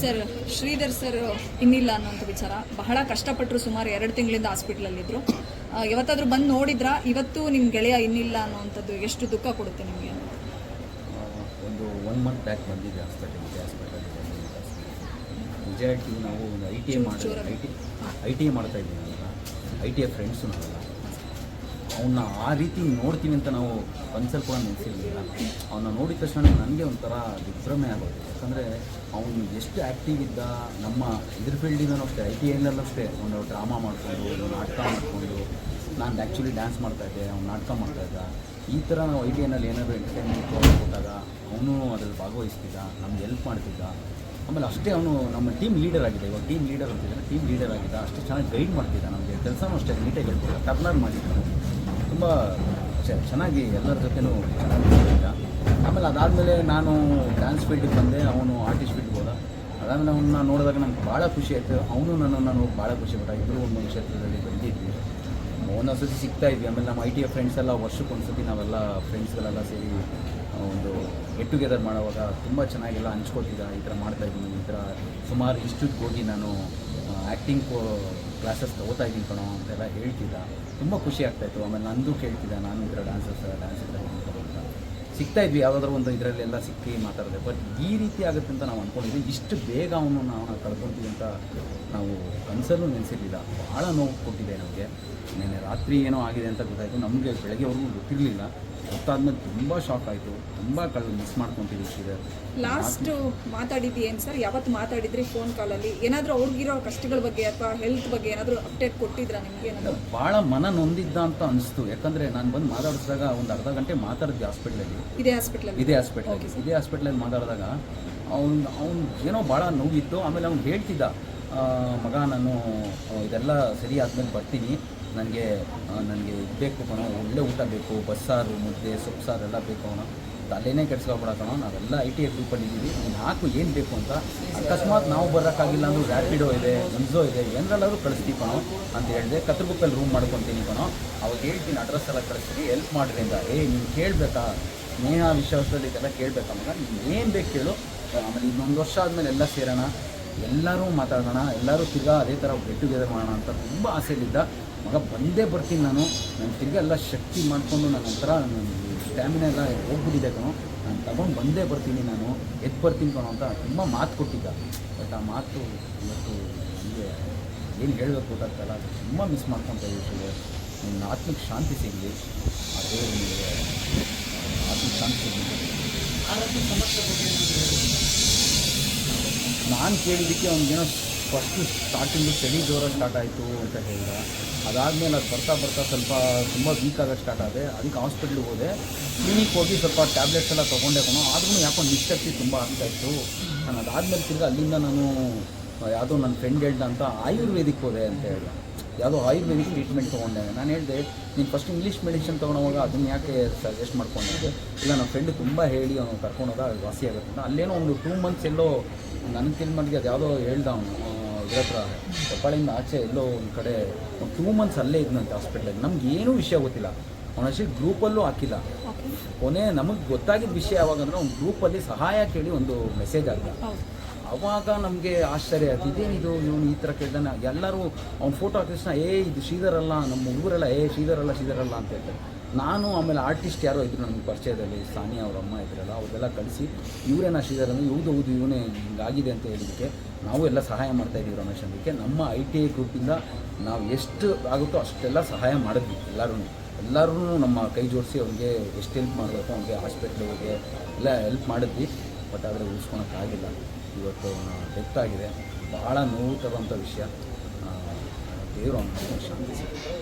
Sir Sridhar sir ಇನ್ನಿಲ್ಲ ಅನ್ನೋಂಥ ವಿಚಾರ. ಬಹಳ ಕಷ್ಟಪಟ್ಟರು ಸುಮಾರು ಎರಡು ತಿಂಗಳಿಂದ ಹಾಸ್ಪಿಟ್ಲಲ್ಲಿದ್ದರು ಯಾವತ್ತಾದರೂ ಬಂದು ನೋಡಿದ್ರಾ? ಇವತ್ತು ನಿಮ್ಮ ಗೆಳೆಯ ಇನ್ನಿಲ್ಲ ಅನ್ನೋವಂಥದ್ದು ಎಷ್ಟು ದುಃಖ ಕೊಡುತ್ತೆ ನಿಮಗೆ? ಒಂದು ಒನ್ ಮಂತ್ ಬ್ಯಾಕ್ ಹಾಸ್ಪಿಟಲ್ಗೆ ಹಾಸ್ಪಿಟಲ್ಗೆ ವಿಜಯ ನಾವು ಒಂದು ಐ ಟಿ ಐ ಮಾಡಿ I T I T I ಮಾಡ್ತಾ ಇದ್ದೀನಿ ಐ ಟಿ ಐ ಫ್ರೆಂಡ್ಸು ನಾವೆಲ್ಲ ಅವನ್ನ ಆ ರೀತಿ ನೋಡ್ತೀನಿ ಅಂತ ನಾವು ಕನ್ಸಲ್ ಕೂಡ ನೆನೆಸಿರಲಿಲ್ಲ. ಅವನ್ನ ನೋಡಿದ ತಕ್ಷಣ ನನಗೆ ಒಂಥರ ವಿಭ್ರಮೆ ಆಗೋದು ಯಾಕಂದರೆ ಅವನು ಎಷ್ಟು ಆ್ಯಕ್ಟಿವ್ ಇದ್ದ, ನಮ್ಮ ಇದ್ರ ಫೀಲ್ಡಿಂದನೂ ಅಷ್ಟೇ ಐ ಟಿ ಐನಲ್ಲೂ ಅಷ್ಟೇ ಒಂದು ಡ್ರಾಮಾ ಮಾಡಿಕೊಂಡು ನಾಟಕ ಮಾಡಿಕೊಂಡು, ನಾನು ಆ್ಯಕ್ಚುಲಿ ಡ್ಯಾನ್ಸ್ ಮಾಡ್ತಾಯಿದ್ದೆ ಅವ್ನು ನಾಟಕ ಮಾಡ್ತಾಯಿದ್ದ ಈ ಥರ ನಾವು ಐ ಟಿ ಐನಲ್ಲಿ ಏನಾದರೂ ಎಂಟರ್ಟೈನ್ಮೆಂಟ್ ಕೊಟ್ಟಾಗ ಅವನು ಅದ್ರಲ್ಲಿ ಭಾಗವಹಿಸ್ತಿದ್ದ, ನಮ್ಗೆ ಹೆಲ್ಪ್ ಮಾಡ್ತಿದ್ದ. ಆಮೇಲೆ ಅಷ್ಟೇ ಅವನು ನಮ್ಮ ಟೀಮ್ ಲೀಡರ್ ಆಗಿದೆ. ಇವಾಗ ಟೀಮ್ ಲೀಡರ್ ಅಂತಿದ್ದಾನೆ ಟೀಮ್ ಲೀಡರ್ ಆಗಿದ್ದ. ಅಷ್ಟು ಚೆನ್ನಾಗಿ ಗೈಡ್ ಮಾಡ್ತಿದ್ದ ನಮಗೆ. ಕೆಲಸನೂ ಅಷ್ಟೇ ನೀಟಾಗಿ ಹೇಳ್ಕೊಡ್ತಾರೆ ಟರ್ನರ್ ಮಾಡಿದ್ದ. ತುಂಬ ಚೆನ್ನಾಗಿ ಎಲ್ಲರ ಜೊತೆನೂ ಚೆನ್ನಾಗಿ ಆಮೇಲೆ ಅದಾದಮೇಲೆ ನಾನು ಡ್ಯಾನ್ಸ್ ಫೀಲ್ಡಿಗೆ ಬಂದೆ, ಅವನು ಆರ್ಟಿಸ್ಟ್ ಫೀಲ್ಡ್ಗೆ ಹೋದ. ಅದಾದಮೇಲೆ ಅವನ್ನ ನೋಡಿದಾಗ ನಂಗೆ ಭಾಳ ಖುಷಿ ಆಯಿತು. ಅವನು ನನ್ನನ್ನು ನಾನು ಭಾಳ ಖುಷಿ ಪಟ್ಟ. ಇಬ್ಬರು ಒಂದು ಕ್ಷೇತ್ರದಲ್ಲಿ ಬಂದಿದ್ವಿ ಒಂದೊಂದು ಸತಿ ಸಿಗ್ತಾ ಇದ್ವಿ. ಆಮೇಲೆ ನಮ್ಮ ಐ ಟಿ ಫ್ರೆಂಡ್ಸ್ ಎಲ್ಲ ವರ್ಷಕ್ಕೆ ಒಂದು ಸತಿ ನಾವೆಲ್ಲ ಫ್ರೆಂಡ್ಸ್ಗಳೆಲ್ಲ ಸೇರಿ ಒಂದು ಗೆಟ್ ಟುಗೆದರ್ ಮಾಡುವಾಗ ತುಂಬ ಚೆನ್ನಾಗೆಲ್ಲ ಹಂಚ್ಕೊತಿದ್ದ ಈ ಥರ ಮಾಡ್ತಾಯಿದ್ದೀನಿ ಈ ಥರ ಸುಮಾರು ಇನ್ಸ್ಟಿಟ್ಯೂಟ್ಗೆ ಹೋಗಿ ನಾನು ಆ್ಯಕ್ಟಿಂಗ್ ಕ್ಲಾಸಸ್ ತಗೋತಾ ಇದ್ದೀನಿ ಕಣೋ ಅಂತೆಲ್ಲ ಹೇಳ್ತಿದ್ದ. ತುಂಬ ಖುಷಿ ಆಗ್ತಾಯಿತ್ತು ಆಮೇಲೆ ನಂದು ಕೇಳ್ತಿದ್ದ, ನಾನು ಈ ಥರ ಡ್ಯಾನ್ಸಸ್ ಡ್ಯಾನ್ಸ್ ಇದ್ದರೆ ಅಂತ. ಸಿಗ್ತಾ ಇದ್ವಿ ಯಾವುದಾದ್ರೂ ಒಂದು ಇದರಲ್ಲೆಲ್ಲ ಸಿಕ್ಕಿ ಮಾತಾಡಿದೆ. ಬಟ್ ಈ ರೀತಿ ಆಗುತ್ತೆ ಅಂತ ನಾವು ಅಂದ್ಕೊಂಡಿದ್ವಿ ಇಷ್ಟು ಬೇಗ ಅವನು ನಾವು ಕಳ್ಕೊಳ್ತೀವಿ ಅಂತ ನಾವು ಕನಸಲ್ಲೂ ನೆನೆಸಿರಲಿಲ್ಲ. ಭಾಳ ನೋವು ಕೊಟ್ಟಿದೆ ನಮಗೆ. ನಿನ್ನೆ ರಾತ್ರಿ ಏನೋ ಆಗಿದೆ ಅಂತ ಗೊತ್ತಾಯಿತು. ನಮಗೆ ಬೆಳಗ್ಗೆವರೆಗೂ ಗೊತ್ತಿರಲಿಲ್ಲ. ಗೊತ್ತಾದ್ಮೇಲೆ ತುಂಬ ಶಾಕ್ ಆಯಿತು. ತುಂಬ ಕಳ್ ಮಿಸ್ ಮಾಡ್ಕೊತೀವಿ ಶ್ರೀಧರ್. ಲಾಸ್ಟ್ ಮಾತಾಡಿದ್ದು ಏನು ಸರ್ ಯಾವತ್ತು ಮಾತಾಡಿದ್ರಿ ಫೋನ್ ಕಾಲಲ್ಲಿ ಏನಾದರೂ ಅವ್ರಿಗಿರೋ ಕಷ್ಟಗಳ ಬಗ್ಗೆ ಅಥವಾ ಹೆಲ್ತ್ ಬಗ್ಗೆ ಏನಾದರೂ ಅಪ್ಡೇಟ್ ಕೊಟ್ಟಿದ್ರಾ ನಿಮಗೆ ಏನಾದರೂ? ಭಾಳ ಮನ ನೊಂದಿದ್ದ ಅಂತ ಅನಿಸ್ತು. ಯಾಕಂದರೆ ನಾನು ಬಂದು ಮಾತಾಡಿಸಿದಾಗ ಒಂದು ಅರ್ಧ ಗಂಟೆ ಮಾತಾಡಿದ್ವಿ ಹಾಸ್ಪಿಟ್ಲಲ್ಲಿ ಇದೇ ಹಾಸ್ಪಿಟ್ಲಲ್ಲಿ ಇದೇ ಹಾಸ್ಪಿಟ್ಲಲ್ಲಿ ಇದೇ ಹಾಸ್ಪಿಟ್ಲಲ್ಲಿ ಮಾತಾಡಿದಾಗ ಅವ್ನು ಅವ್ನು ಏನೋ ಭಾಳ ನೋವಿತ್ತು ಆಮೇಲೆ ಅವ್ನು ಹೇಳ್ತಿದ್ದ ಮಗ ನಾನು ಇದೆಲ್ಲ ಸರಿ ಆದ್ಮೇಲೆ ಬರ್ತೀನಿ. ನನಗೆ ನನಗೆ ಇದು ಬೇಕು ಕಣೋ ಒಳ್ಳೆ ಊಟ ಬೇಕು ಬಸ್ಸಾರು ಮುದ್ದೆ ಸೊಪ್ಪು ಸಾರು ಎಲ್ಲ ಬೇಕು ಅವನು ತಲೆನೇ ಕೆಡ್ಸ್ಕೊಬೇಡ ಕಣೋ ನಾವೆಲ್ಲ ಐ ಟಿ ಐ ಗ್ರೂಪಲ್ಲಿ ಇದ್ದೀವಿ ನೀನು ಹಾಕು ಏನು ಬೇಕು ಅಂತ? ಅಕಸ್ಮಾತ್ ನಾವು ಬರೋಕ್ಕಾಗಿಲ್ಲ ಅಂದ್ರೆ ರ್ಯಾಪಿಡೋ ಇದೆ ಎನ್ಸೋ ಇದೆ, ಏನರಲ್ಲಾದ್ರೂ ಕಳಿಸ್ತೀವಿ ಕಣೋ ಅಂತ ಹೇಳಿದೆ ಕತ್ರಬುಕ್ಕಲ್ಲಿ ರೂಮ್ ಮಾಡ್ಕೊತೀನಿ ಕಣೋ ಅವಾಗ ಹೇಳ್ತೀನಿ ಅಡ್ರೆಸ್ ಎಲ್ಲ ಕಳಿಸ್ತೀನಿ ಹೆಲ್ಪ್ ಮಾಡ್ರಿ ಅಂತ. ಏ, ನೀನು ಕೇಳಬೇಕಾ? ನೇಹ ವಿಶ್ವಾಸದಲ್ಲಿ ಇದೆಲ್ಲ ಕೇಳಬೇಕಾ? ಮಗ, ನೀನು ಏನು ಬೇಕು ಕೇಳು. ಆಮೇಲೆ ಇನ್ನೊಂದು ವರ್ಷ ಆದಮೇಲೆ ಎಲ್ಲ ಸೇರೋಣ. ಎಲ್ಲರೂ ಮಾತಾಡೋಣ. ಎಲ್ಲರೂ ತಿರ್ಗಾ ಅದೇ ಥರ ಗೆಟ್ ಟುಗೆದರ್ ಮಾಡೋಣ ಅಂತ ತುಂಬ ಆಸೆಯಲ್ಲಿದ್ದ. ಮಗ, ಬಂದೇ ಬರ್ತೀನಿ ನಾನು. ನಾನು ತಿರ್ಗಿ ಎಲ್ಲ ಶಕ್ತಿ ಮಾಡಿಕೊಂಡು ನಾನು ಒಂಥರ ಸ್ಟ್ಯಾಮಿನ ಎಲ್ಲ ಹೋಗ್ಬಿಟ್ಟಿದೆ ಕಣೋ. ನಾನು ತಗೊಂಡು ಬಂದೇ ಬರ್ತೀನಿ ನಾನು. ಎದ್ದು ಬರ್ತೀನಿ ಕಣೋ ಅಂತ ತುಂಬ ಮಾತು ಕೊಟ್ಟಿದ್ದ. ಬಟ್ ಆ ಮಾತು ಇವತ್ತು ನನಗೆ ಏನು ಹೇಳಬೇಕು ಗೊತ್ತಾಗ್ತಲ್ಲ ತುಂಬ ಮಿಸ್ ಮಾಡ್ಕೊತಾ ಇದ್ದೀವಿ ನನ್ನ ಆತ್ಮಕ್ಕೆ ಶಾಂತಿ ಸಿಗಲಿ. ಅದೇ ನಿಮಗೆ ಆತ್ಮಕ್ಕೆ ಶಾಂತಿ ಸಿಗಲಿ. ನಾನು ಕೇಳಿದ್ದಕ್ಕೆ ಅವ್ನಿಗೇನೋ ಫಸ್ಟು ಸ್ಟಾರ್ಟಿಂಗು ಚಳಿ ಜೋರಾಗಿ ಸ್ಟಾರ್ಟ್ ಆಯಿತು ಅಂತ ಹೇಳಿದ. ಅದಾದಮೇಲೆ ಅದು ಬರ್ತಾ ಬರ್ತಾ ಸ್ವಲ್ಪ ತುಂಬ ವೀಕ್ ಆಗೋಕ್ಕೆ ಸ್ಟಾರ್ಟ್ ಆದರೆ ಅದಕ್ಕೆ ಹಾಸ್ಪಿಟ್ಲಿಗೆ ಹೋದೆ. ಕ್ಲಿನಿಕ್ ಹೋಗಿ ಸ್ವಲ್ಪ ಟ್ಯಾಬ್ಲೆಟ್ಸ್ ಎಲ್ಲ ತೊಗೊಂಡೆ ಕೊನೋ ಆದ್ರೂ ಯಾಕೋ ನಿಶಕ್ತಿ ತುಂಬ ಆಗ್ತಾಯಿತ್ತು ನಾನು ಅದಾದಮೇಲೆ ತಿರ್ಗಿ ಅಲ್ಲಿಂದ ನಾನು, ಯಾವುದೋ ನನ್ನ ಫ್ರೆಂಡ್ ಹೇಳ್ದ ಅಂತ ಆಯುರ್ವೇದಿಕ್ ಹೋದೆ ಅಂತ ಹೇಳಿದೆ. ಯಾವುದೋ ಆಯುರ್ವೇದಿಕ್ ಟ್ರೀಟ್ಮೆಂಟ್ ತೊಗೊಂಡೆ. ನಾನು ಹೇಳಿದೆ, ನೀನು ಫಸ್ಟ್ ಇಂಗ್ಲೀಷ್ ಮೆಡಿಸಿನ್ ತೊಗೊಳೋವಾಗ ಅದನ್ನು ಯಾಕೆ ಸಜೆಸ್ಟ್ ಮಾಡ್ಕೊಂಡಿದ್ದೆ ಇಲ್ಲ ನನ್ನ ಫ್ರೆಂಡ್ ತುಂಬ ಹೇಳಿ, ಅವನು ಕರ್ಕೊಂಡೋದ ವಾಸಿ ಆಗುತ್ತೆ ಅಲ್ಲೇನೋ ಒಂದು ಟೂ ಮಂತ್ಸ್ ಎಲ್ಲೋ ನನಗೆ ತಿಳಿ ಮಾಡಿದೆ ಅದು ಯಾವುದೋ ಹೇಳ್ದ ಅವನು. ಇದ್ರ ಹತ್ರ ಆಚೆ ಎಲ್ಲೋ ಒಂದು ಕಡೆ ಒಂದು ಟೂ ಮಂತ್ಸ್ ಅಲ್ಲೇ ಇದ್ನಂತೆ ಹಾಸ್ಪಿಟ್ಲಲ್ಲಿ ನಮ್ಗೆ ಏನೂ ವಿಷಯ ಗೊತ್ತಿಲ್ಲ. ಅವನ ಅಷ್ಟೇ ಗ್ರೂಪಲ್ಲೂ ಹಾಕಿಲ್ಲ. ಕೊನೆ ನಮಗೆ ಗೊತ್ತಾಗಿದ್ದ ವಿಷಯ ಯಾವಾಗಂದ್ರೆ ಒಂದು ಗ್ರೂಪಲ್ಲಿ ಸಹಾಯ ಕೇಳಿ ಒಂದು ಮೆಸೇಜ್ ಆಗಿದೆ ಅವಾಗ ನಮಗೆ ಆಶ್ಚರ್ಯ ಆಯ್ತು. ಇದೇನಿದು? ಇವನು ಈ ಥರ ಕೇಳ್ದಾನೆ. ಎಲ್ಲರೂ ಅವ್ನ ಫೋಟೋ ತಕ್ಷಣ ಏ, ಇದು ಶ್ರೀಧರಲ್ಲ, ನಮ್ಮ ಹುಡುಗರೆಲ್ಲ ಏ, ಶ್ರೀಧರಲ್ಲ ಶ್ರೀಧರಲ್ಲ ಅಂತ ಹೇಳ್ತಾರೆ. ನಾನು ಆಮೇಲೆ ಆರ್ಟಿಸ್ಟ್ ಯಾರೋ ಇದ್ರು ನಮಗೆ ಪರಿಚಯದಲ್ಲಿ, ಸಾನಿಯಾ ಅವ್ರ ಅಮ್ಮ ಇದ್ರಲ್ಲ ಅವ್ರದೆಲ್ಲ ಕಳಿಸಿ, ಇವರೇನ ಶ್ರೀಧರ್ ಅಂದರೆ ಹೌದು ಹೌದು ಇವನೇ ಹಿಂಗಾಗಿದೆ ಅಂತ ಹೇಳಿದ್ದಕ್ಕೆ ನಾವು ಎಲ್ಲ ಸಹಾಯ ಮಾಡ್ತಾ ಇದ್ದೀವಿ ರಮೇಶ್ ಅಂದಕ್ಕೆ ನಮ್ಮ ಐ ಟಿ ಐ ಗ್ರೂಪಿಂದ ನಾವು ಎಷ್ಟು ಆಗುತ್ತೋ ಅಷ್ಟೆಲ್ಲ ಸಹಾಯ ಮಾಡಿದ್ವಿ ಎಲ್ಲರೂ ಎಲ್ಲರೂ ನಮ್ಮ ಕೈ ಜೋಡಿಸಿ ಅವ್ರಿಗೆ ಎಷ್ಟು ಹೆಲ್ಪ್ ಮಾಡಬೇಕು ಅವ್ನಿಗೆ ಹಾಸ್ಪಿಟ್ಲಿಗೆ ಎಲ್ಲ ಹೆಲ್ಪ್ ಮಾಡಿದ್ವಿ. ಬಟ್ ಆದರೆ ಉಳಿಸ್ಕೊಳಕ್ಕಾಗಿಲ್ಲ. ಇವತ್ತು ಡೆತ್ ಆಗಿದೆ ಭಾಳ ನೋವು ತರುವಂಥ ವಿಷಯ ದೇವರು ಅಂತ ಶಾಂತಿ ಸಿಗುತ್ತೆ.